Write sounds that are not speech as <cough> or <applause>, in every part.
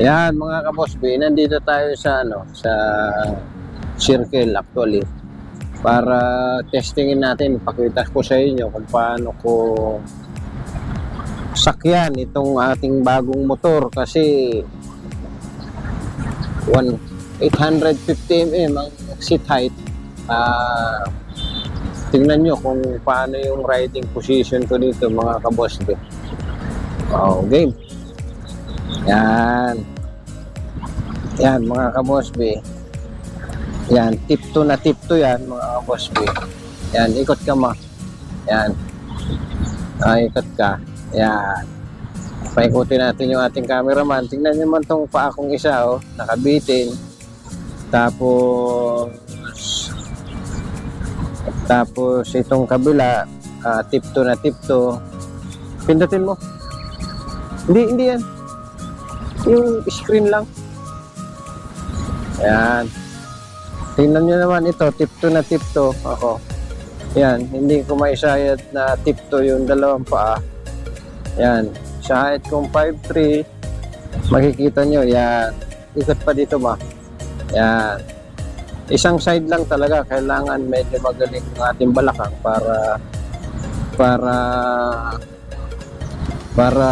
Yan mga kaboss B, nandito tayo sa ano, sa circle actually para testingin natin, pakita ko sa inyo kung paano ko sakyan itong ating bagong motor kasi 1 850 mm ang seat height. Ah, tingnan nyo kung paano yung riding position ko dito mga kaboss B. Oh, game. Yan. Yan mga kaboss B. Yan, tip 2 na tip 2 yan mga kaboss B. Yan, ikot ka ma. Yan. Ah, ikot ka. Yan. Paikutin natin yung ating cameraman. Tingnan nyo man tong paa kong isa, oh. Nakabitin. Tapos, tapos itong kabila, ah, tip 2 na tip 2. Pindutin mo. Hindi, hindi yan. Yung screen lang. Ayan. Tingnan nyo naman ito, tip 2 na tip 2 ako. Yan, hindi ko maisayad na tip 2 yung dalawang paa. Yan, sa height kong 5'3", makikita nyo, yan. Ikot pa dito ma. Yan. Isang side lang talaga, kailangan medyo magaling ng ating balakang para para para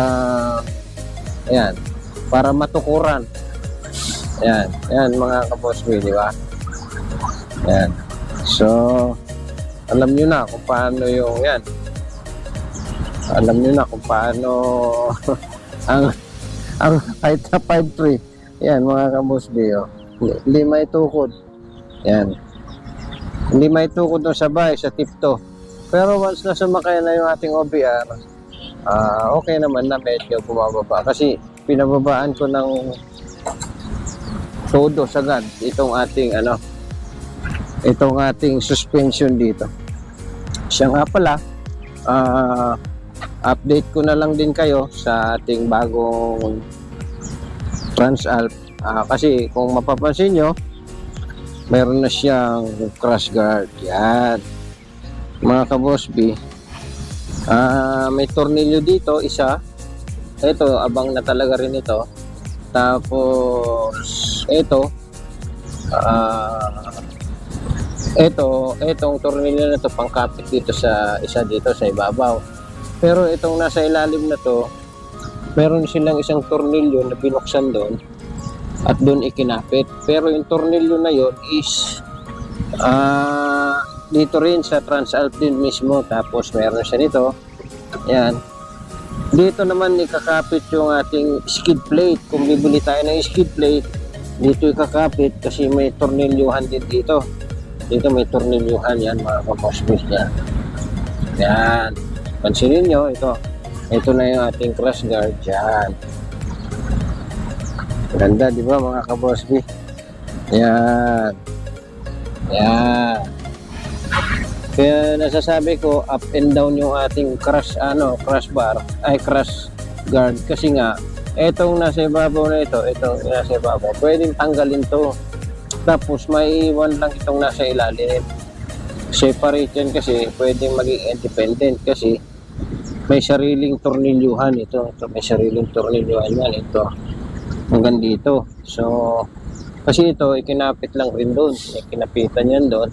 ayan, para matukuran. Ayan, ayan mga kaboss ko, di ba? Ayan. So, alam nyo na kung paano yung yan. Alam nyo na kung paano <laughs> ang ang kahit na 5'3". Yan mga kaboss ko, oh. Hindi may tukod. Yan. Hindi may tukod doon sa bahay, sa tipto. Pero once na sumakay na yung ating OBR, ah okay naman na medyo bumababa. Kasi pinababaan ko ng todo sagad itong ating ano itong ating suspension dito. Siya nga pala, ah, update ko na lang din kayo sa ating bagong Transalp. Ah, kasi kung mapapansin nyo, meron na siyang crash guard. Yan. Mga kaboss B, ah, may tornilyo dito, isa. Ito, abang na talaga rin ito. Tapos, ito, ah, ito, itong tornilyo na to pangkapit dito sa isa dito sa ibabaw. Pero itong nasa ilalim na to, meron silang isang tornilyo na binuksan doon at doon ikinapit. Pero yung tornilyo na yon is ah dito rin sa Transalp din mismo. Tapos meron siya nito. Yan. Dito naman ikakapit yung ating skid plate. Kung bibili tayo ng skid plate, dito ikakapit kasi may tornilyuhan din dito. Dito may tornilyuhan yan mga kapasbis yan. Yan. Pansinin nyo, ito. Ito na yung ating crash guard. Yan. Ganda, di ba mga kabosby? Yan. Yan. Kaya nasasabi ko, up and down yung ating crash, ano, crash bar, ay crash guard. Kasi nga, etong nasa ibabaw na ito, itong nasa ibabaw, pwedeng tanggalin to. Tapos may iwan lang itong nasa ilalim. Separate yan kasi pwedeng maging independent kasi may sariling tornilyuhan ito. ito may sariling tornilyuhan yan ito. Hanggang dito. So, kasi ito, ikinapit lang rin doon. Ikinapitan yan doon.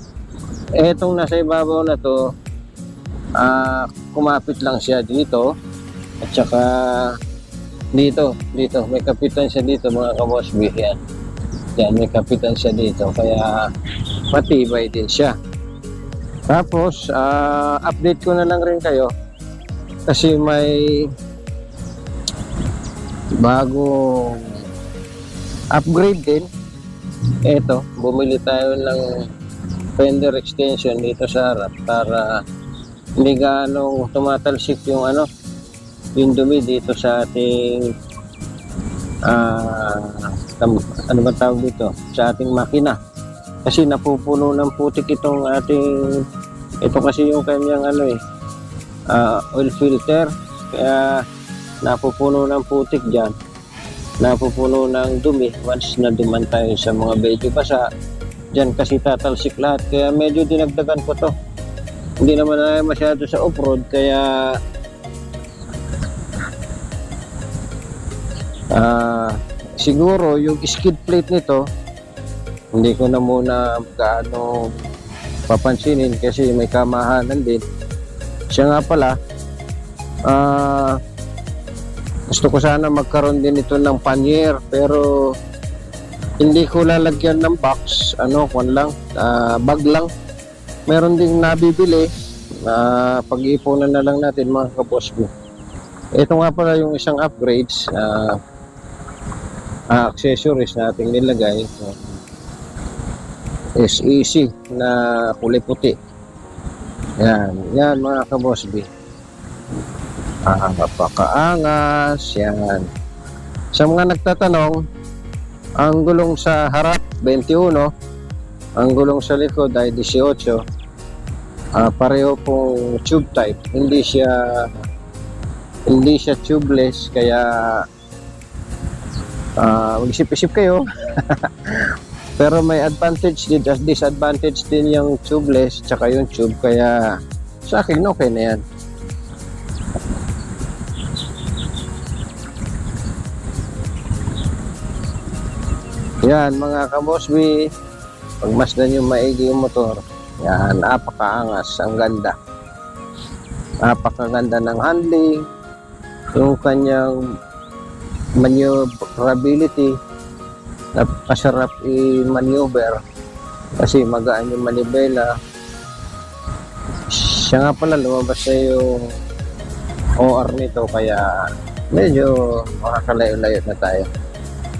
Etong nasa ibabaw na to, ah kumapit lang siya dito. At saka dito, dito. May kapitan siya dito mga kaboss yan. Yan, may kapitan siya dito. Kaya matibay din siya. Tapos, ah, update ko na lang rin kayo. Kasi may bagong upgrade din. Ito, bumili tayo ng fender extension dito sa harap para hindi gaano tumatalsik yung ano yung dumi dito sa ating tam- ano ba tawag dito? Sa ating makina. Kasi napupuno ng putik itong ating ito kasi yung kanyang ano eh ah, oil filter. Kaya napupuno ng putik dyan. Napupuno ng dumi once na duman tayo sa mga medyo basa dyan kasi tatalsik lahat kaya medyo dinagdagan ko to hindi naman na masyado sa off-road kaya ah siguro yung skid plate nito, hindi ko na muna gaano papansinin kasi may kamahalan din. Siya nga pala, ah, gusto ko sana magkaroon din ito ng panyer pero hindi ko lalagyan ng box, ano, kwan lang, ah, bag lang. Meron ding nabibili na pag-iipunan na lang natin mga kabos ko. Ito nga pala yung isang upgrades na ah, accessories na ating nilagay. SEC na kulay puti. Yan, yan mga kabos B. Ah, napakaangas, yan. Sa mga nagtatanong, ang gulong sa harap 21, ang gulong sa likod ay 18. Ah, pareho pong tube type. Hindi siya hindi siya tubeless kaya ah mag-isip-isip kayo. <laughs> Pero may advantage din disadvantage din yung tubeless tsaka yung tube kaya sa akin okay na yan. Yan mga kabosby, pagmasdan yung maigi yung motor, yan, napakaangas, ang ganda. Napakaganda ng handling, yung kanyang maneuverability, napakasarap i-maneuver kasi magaan yung manibela. Siya nga pala lumabas na yung OR nito kaya medyo makakalayo-layo na tayo.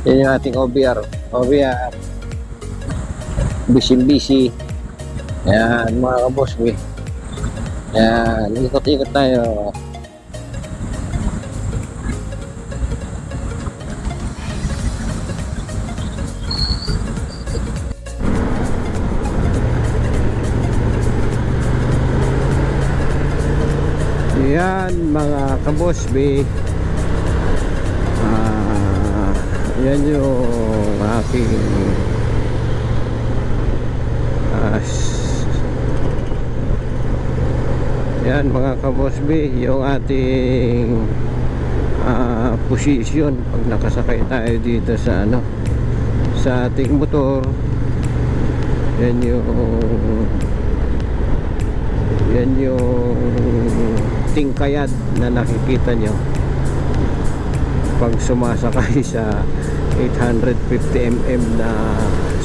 Yan yung ating OBR. OBR. Busy-busy. Yan, mga kabos, we. Yan, ikot-ikot tayo. Yan, mga kabosbe. Ah, yan yung aking ah, s- yan mga kabosbe, yung ating ah, position pag nakasakay tayo dito sa ano sa ating motor. Yan yung yan yung tingkayad na nakikita nyo pag sumasakay <laughs> sa 850mm na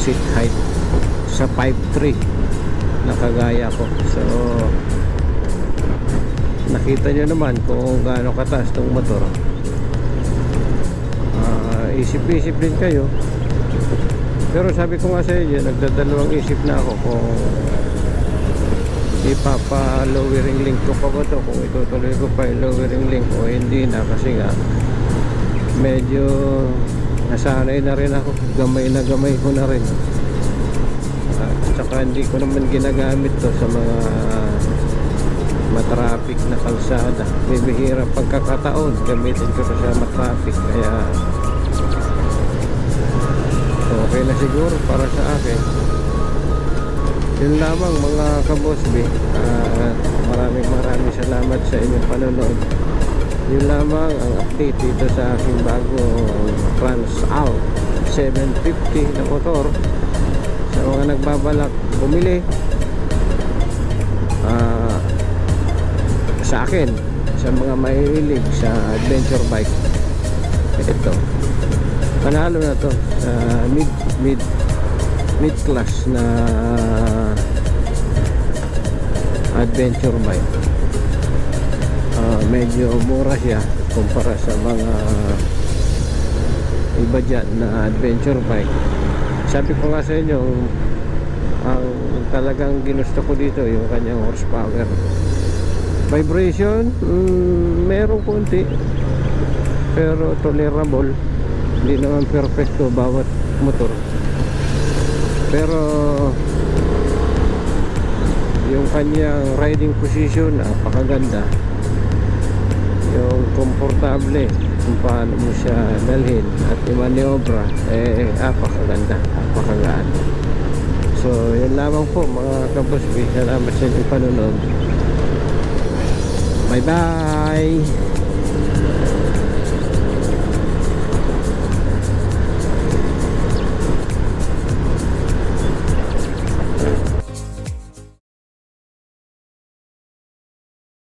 seat height sa 5.3 na kagaya ko. So nakita nyo naman kung gaano kataas tong motor. Ah, isip-isip din kayo. Pero sabi ko nga sa inyo nagdadalawang isip na ako kung ipapa lowering link ko pa ba to kung itutuloy ko pa yung lowering link o hindi na. Kasi nga medyo nasanay na rin ako. Gamay na gamay ko na rin. At saka hindi ko naman ginagamit to sa mga matraffic na kalsada. Bibihira pagkakataon gamitin ko to sa matraffic. Kaya okay na siguro para sa akin. Yun lamang mga kabosbi at maraming maraming salamat sa inyong panonood yun lamang ang update dito sa aking bagong Transal 750 na motor. Sa mga nagbabalak bumili ah, sa akin sa mga mahilig sa adventure bike. Ito. Panalo na to sa mid mid mid class na adventure bike Ah, medyo mura siya kumpara sa mga iba dyan na adventure bike. Sabi ko nga sa inyo ang talagang ginusto ko dito yung kanyang horsepower. Vibration mm, meron konti pero tolerable. Hindi naman perfecto bawat motor. Pero yung kanyang riding position napakaganda yung komportable kung paano mo siya dalhin. At imaniobra eh napakaganda napakagaan so yun lamang po mga kabusbi salamat sa inyong panunod bye bye